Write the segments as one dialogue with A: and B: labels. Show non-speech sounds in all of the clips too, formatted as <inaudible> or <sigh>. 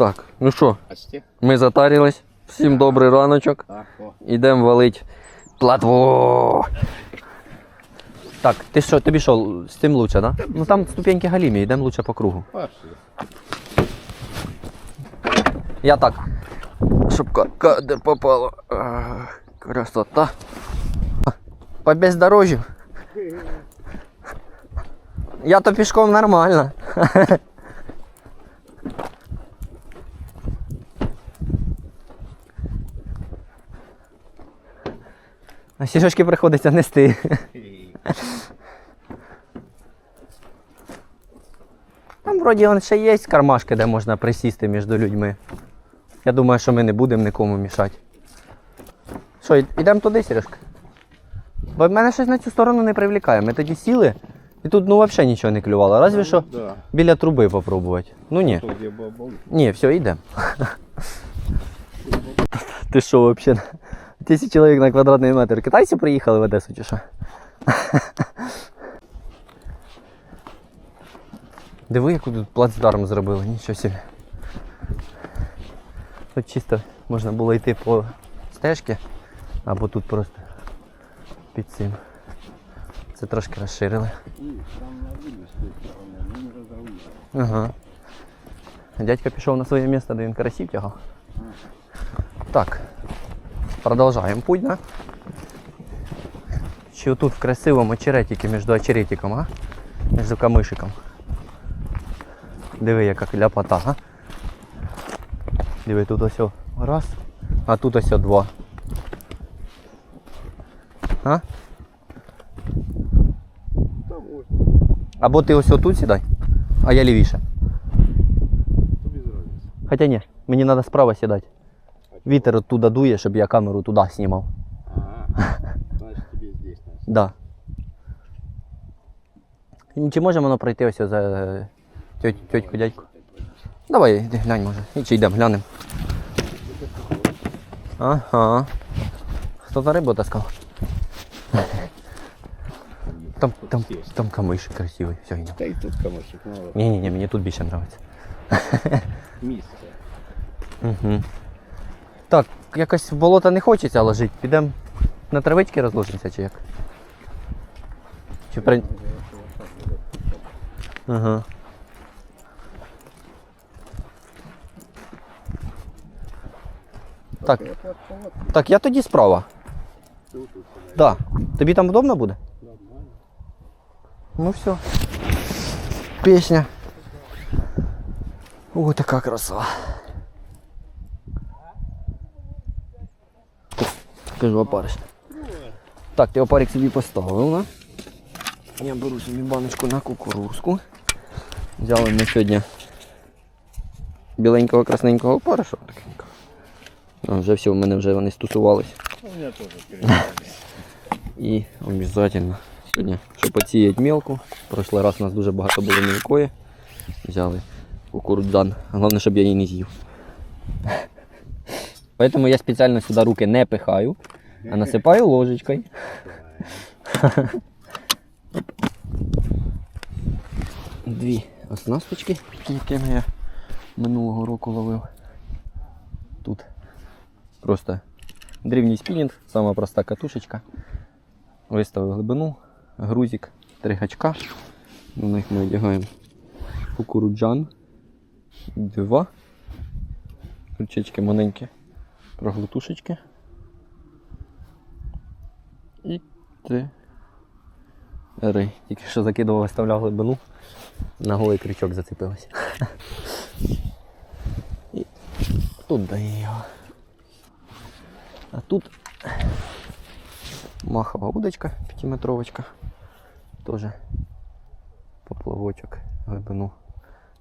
A: Так, ну що,
B: Почти.
A: ми затарились. Всім добрий раночок. Ідемо валить платву. Так, ти що, тобі що, з цим лучше, да? Ну там ступеньки галімі, йдемо лучше по кругу. Я так. Щоб ка- кадр попало. Красота. По бездорожжю. Я то пішком нормально. А Сережки приходиться нести. Там вроді он ще є кармашки, де можна присісти між людьми. Я думаю, що ми не будемо нікому мішати. Що, йдемо туди, Сережка? Бо мене щось на цю сторону не привлікає. Ми тоді сіли, і тут ну взагалі нічого не клювало. Разве що
B: Да.
A: біля труби попробувати. Ну ні. Ні, все, йдемо. <laughs> Ти що взагалі? Тисячі чоловік на квадратний метр. Китайці приїхали в Одесу чи що? Диви, яку тут плацдарм зробили, нічого собі. Тут чисто можна було йти по стежці, або тут просто під цим. Це трошки розширили. Ага. Дядька пішов на своє місце, де він карасів тягав. Так. Продовжаємо путь, да? Чи отут в красивому очеретике між очеретиком, а? Між камишиком. Диви, яка ляпота, а? Диви, тут ось о- раз, а тут ось о два. А?
B: Да можно.
A: Або ти ось тут сідай, а я лівіше.
B: То без разницы.
A: Хоча ні, мені треба справа сідати. Вітер оттуда дує, щоб я камеру туди знімав.
B: Ага. <laughs> Значит тебе здесь.
A: Да. Чи може воно пройти ось за е, тьоть, тьотьку, дядьку? Давай, глянь, може. І чи йдемо, глянемо. Ага. Хто за рибу таскав? Там, там, там камиш красивий. Все, йдемо.
B: Да и тут камышек мало.
A: Ні, ні, ні, мені тут більше подобається.
B: Миска.
A: Угу. Так, якось в болото не хочеться ложити. Підемо на травички розложимося чи як? Чи при... Ага. Так, так, я тоді справа. Да. Тобі там удобно буде? Ну все. Песня. О, така краса. Кажу, опариш. Так, ти опарик собі поставив, на. Я беру собі баночку на кукурузку. Взяли ми сьогодні біленького красненького опариша. А, вже все, в мене вже вони
B: тоже.
A: І обов'язково сьогодні, щоб посіяти мілку. Прошлий раз у нас дуже багато було мілкої. Взяли кукурудзан. Головне, щоб я її не з'їв. Тому я спеціально сюди руки не пихаю, а насипаю ложечкою. Дві оснасточки, якими я минулого року ловив. Тут просто древній спінінг, сама проста катушечка. Виставив глибину, грузик, три гачка. На них ми одягаємо кукуруджан. Два. Крючечки маленькі, проглотушечки. І три. Тільки що закидував, виставляв глибину. На голий крючок зацепилась. <laughs> І тут дає його. А тут махова удочка пятиметровочка. Тоже поплавочок глибину.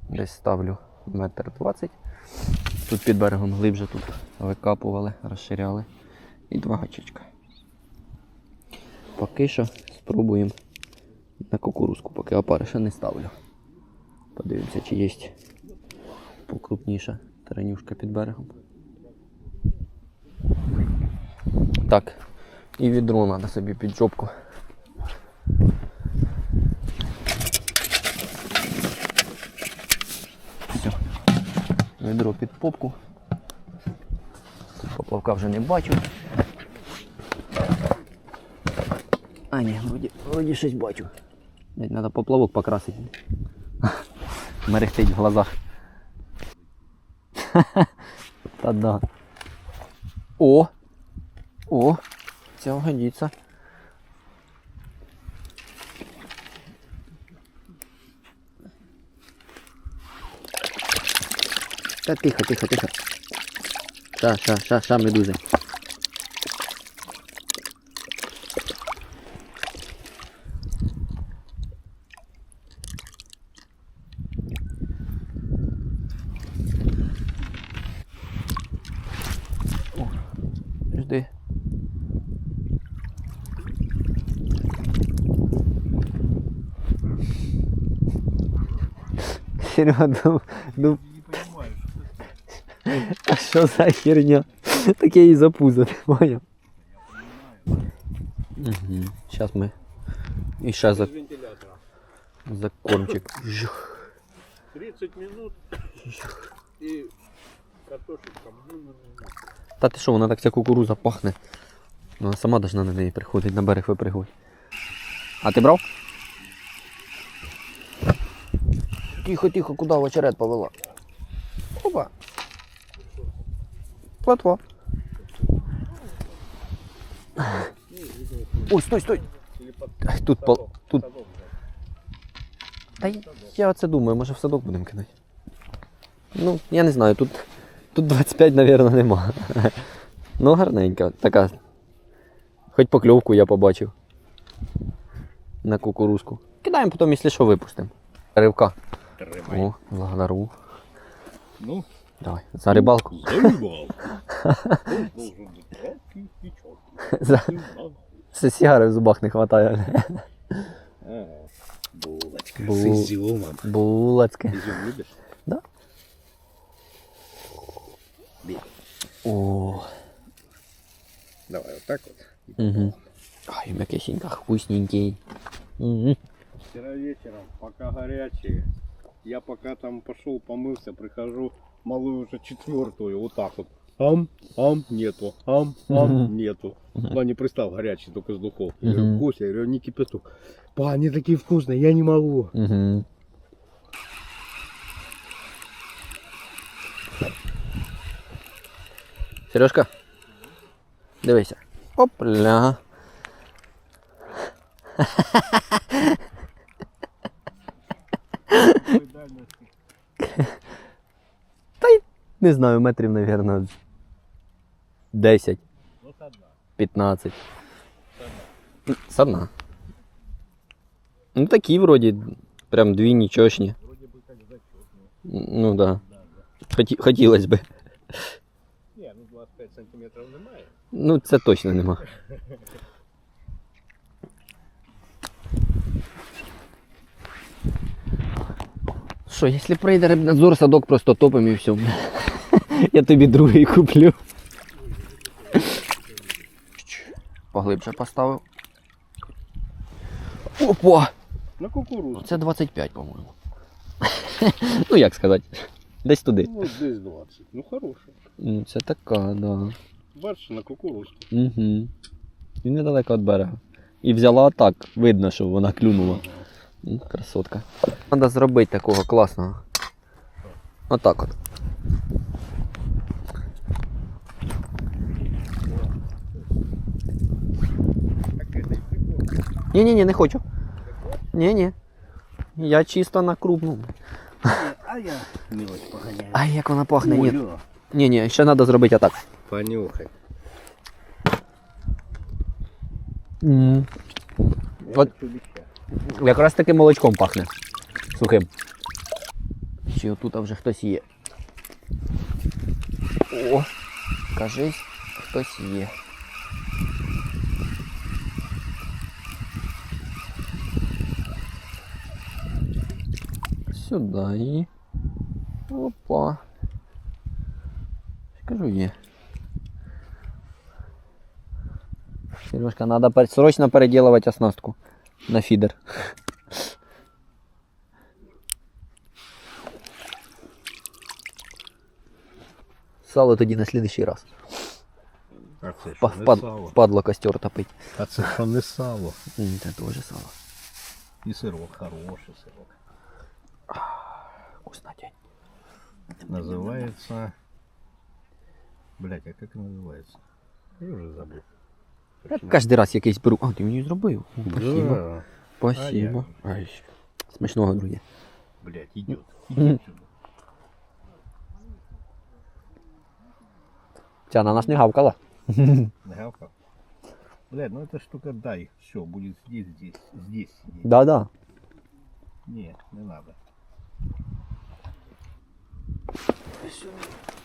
A: Десь ставлю метр двадцять. Тут під берегом глибже тут викапували, розширяли. І два гачечка. Поки що спробуємо на кукурузку, поки опариша не ставлю. Подивимося, чи є покрупніша таранюшка під берегом. Так, і відро треба собі під жопку. Відро під попку. Поплавка вже не бачу. А ні, вроді, вроді щось бачу. Треба поплавок покрасити. <laughs> Мерехтить в глазах. <laughs> Та да. О! О! Це годиться. Та тихо, тихо, тихо. Ша, ша, ша, ша, медузи. Жди. Серега, ну, ну а що за херня? Таке і ти поняв? Угу. Зараз ми. І ще за, за кормчик.
B: 30 минут и картошечка.
A: Та ти що, вона так ця кукуруза пахне. Вона сама должна на неї приходить, на берег випригувати. А ти брав? Тихо, тихо, куди в очерет повела? Платво. Ой, стой, стой. Тут пол. Тут. Та я оце думаю, може в садок будемо кидати. Ну, я не знаю, тут, тут 25, мабуть, нема. <laughs> Ну, гарненька, така. Хоч покльовку я побачив. На кукурузку. Кидаємо потім, якщо що, випустимо. Ривка.
B: Рыбай.
A: О, благодару.
B: Ну,
A: Давай, за рибалку.
B: заебал. Должен быть краткий и чёткий.
A: За... Все сігари в зубах не вистачає.
B: Ага. Булочка
A: Бу-
B: с изюмом.
A: Булацьке.
B: Изюм любишь?
A: Да.
B: Бей.
A: О.
B: Давай вот так вот.
A: Угу. Ай, м'якесенька, вкусненький. Угу.
B: Вчера вечером, пока горячие, я пока там пошел помылся, прихожу, малую уже четвертую, вот так вот. Ам, ам, нету, ам, ам, нету. Ну, не пристал горячий, только с духов. Я говорю, Кося, я говорю, не кипяток. Па, они такие вкусные, я не могу.
A: Угу. Сережка, дивися. Опля. Та й не знаю, метрів, мабуть, 10, 15. С одна. Ну такі вроді, прям дві нічошні. Ну да. Хоті, хотілося би.
B: Не, ну 25 сантиметров немає.
A: Ну, це точно нема. Що, якщо прийде рибнадзор, садок просто топим і все. Я тобі другий куплю. Поглибше поставив. Опа!
B: На кукурузу.
A: Це 25, по-моєму. <laughs> ну як сказати. Десь туди.
B: Ну, десь 20. Ну, хороший.
A: Ну, Це така, да.
B: Бачиш, на кукурузку.
A: Угу. І недалеко від берега. І взяла так, видно, що вона клюнула. Ну, Красотка. Треба зробити такого класного. Отак от.
B: Так это и прикольно.
A: Ні-ні-ні, не хочу. Ні-ні. Я чисто на крупну.
B: А я мелочь погоняю.
A: Ай, як вона пахне. Ні. Ні-ні, ще треба зробити отак.
B: Понюхай.
A: Mm. От якраз таки молочком пахне. Сухим. Чи отут вже хтось є. О, кажись, хтось є. Сюди і. Опа. Кажу є. Сережка, надо пер- срочно переделывать оснастку на фидер. Сало тоді на слідущий раз.
B: А це
A: Па-
B: що, не
A: впад-
B: сало?
A: Впадло костер топить.
B: А це що не сало.
A: М, Це теж сало.
B: І сирок, хороший сирок.
A: Вкуснотень.
B: Называется... Блять, а как называется? Я уже забыл.
A: Я кожен раз якийсь беру. А, ти мені зробив. О, Спасибо.
B: Да.
A: Спасибо. Ай, смачного, друзі.
B: Блять, идет. <laughs> Идет сюда.
A: Ця на нас не гавкала. <laughs>
B: Нагавка. Блядь, ну эта штука дай. Все, будет здесь, здесь, здесь сидеть.
A: Да-да.
B: Не, не надо.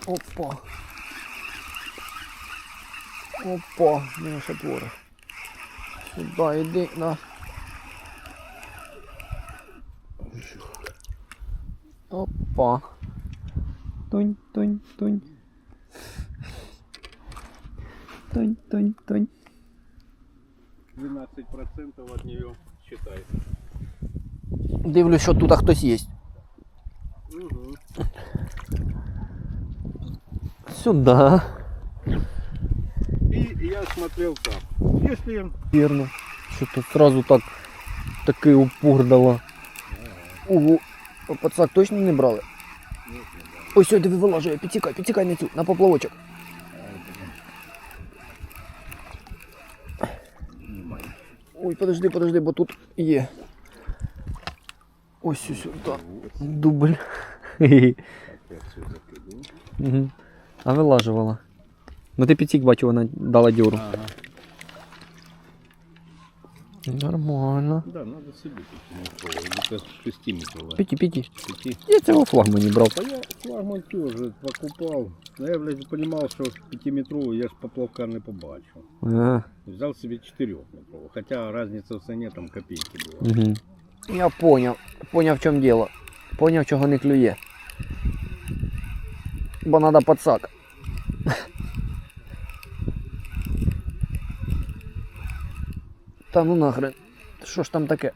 A: Опа. Опа, наша твора. Сюда йди, на. Опа. Тунь, тунь, тунь. Тунь, тунь, тунь.
B: 12% от нее считай.
A: Дивлюсь, що тут хтось є.
B: Угу.
A: Сюда.
B: И я смотрел так. Если
A: Вірно. Що-то сразу так такий упор дала. Ого. Пацак точно не брали? Ось сюди вилажує, підтікай, підтікай на цю, на поплавочок. Ой, подожди, подожди, бо тут є. Ось сюди. Дубль. Угу. А вилажувала. Ну ти підсік, бачу, вона дала дьору.
B: Ага.
A: Нормально.
B: Да, надо себе пятиметровую. Где-то.
A: Піті, піті.
B: Пяти.
A: Я цього флагмані брав.
B: А я флагман тоже покупал. Но я, блядь, понимал, что пятиметровую я ж поплавка не побачу.
A: А,
B: Взял себе четырехметровую. Хотя разница в цене там копейки была.
A: угу. Я поняв. Поняв, в чому діло. Поняв, чого не клює. Бо треба пацак. Та ну нахрен. Що ж там таке?